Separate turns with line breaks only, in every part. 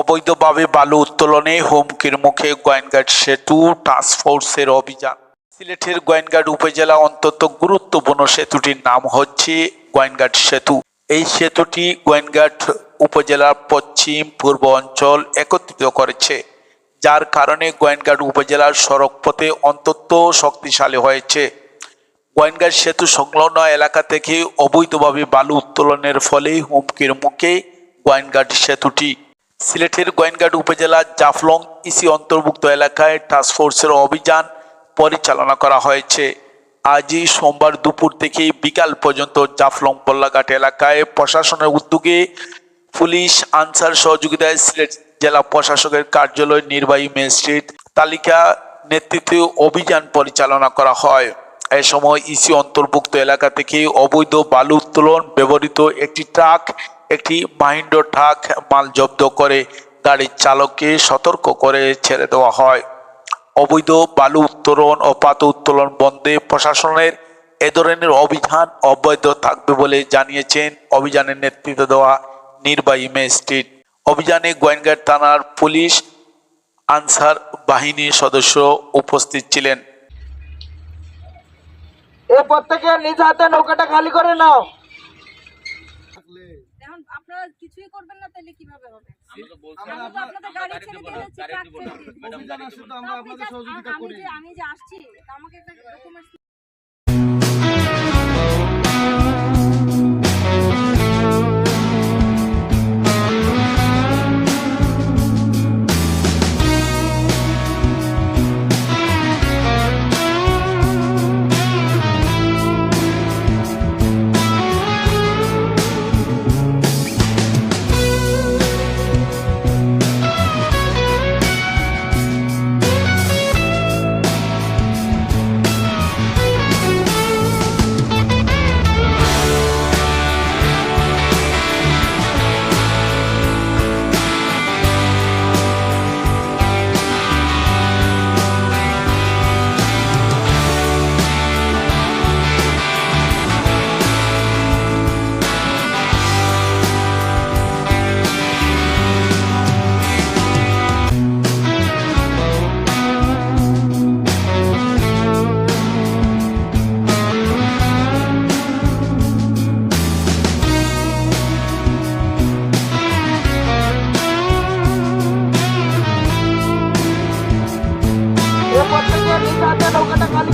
অবৈধভাবে বালু উত্তোলনে হুমকির মুখে গোয়েনঘাট সেতু টাস্কফোর্সের অভিযান। সিলেটের গোয়েনঘাট উপজেলা অন্তত গুরুত্বপূর্ণ সেতুটির নাম হচ্ছে গোয়েনঘাট সেতু। এই সেতুটি গোয়েনঘাট উপজেলার পশ্চিম, পূর্ব অঞ্চল একত্রিত করেছে, যার কারণে গোয়েনঘাট উপজেলার সড়কপথে অন্তত শক্তিশালী হয়েছে। গোয়েনঘাট সেতু সংলগ্ন এলাকা থেকে অবৈধভাবে বালু উত্তোলনের ফলে হুমকির মুখে গোয়েনঘাট সেতুটি সিলেটের গোয়েনঘাট উপজেলার জাফলং ইসি অন্তর্ভুক্ত এলাকায় টাস্কফোর্সের অভিযান পরিচালনা করা হয়েছে। আজই সোমবার দুপুর থেকে বিকাল পর্যন্ত জাফলং পল্লাঘাট এলাকায় প্রশাসনের উদ্যোগে পুলিশ আনসার সহযোগিতায় সিলেট জেলা প্রশাসকের কার্যালয় নির্বাহী ম্যাজিস্ট্রেট তালিকা নেতৃত্বে অভিযান পরিচালনা করা হয়। এ সময় ইসি অন্তর্ভুক্ত এলাকা থেকে অবৈধ বালু উত্তোলন ব্যবহৃত একটি ট্রাক, একটি মাহিন্দ্র ট্রাক মাল জব্দ করে। গাড়ির চালককে সতর্ক করে ছেড়ে দেওয়া হয়। অবৈধ বালু উত্তোলন ও পাত উত্তোলন বন্ধে প্রশাসনের এ ধরনের অভিযান অবৈধ থাকবে বলে জানিয়েছেন অভিযানের নেতৃত্ব দেওয়া নির্বাহী ম্যাজিস্ট্রেট। অভিযানে গোয়েনঘাট থানার পুলিশ, আনসার বাহিনীর সদস্য উপস্থিত ছিলেন।
এই প্রত্যেকে নিজ হাতে নৌকাটা খালি করে নাও।
এখন আপনারা কিছুই করবেন না তাহলে কীভাবে হবে? আমরা তো আপনাদের গাড়ি ছেড়ে দিয়ে ট্রাক ছেড়ে দিয়ে দিচ্ছি। তা আপনি just- আমি যে আসছি আমাকে একটা ডকুমেন্টস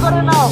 করে নাও।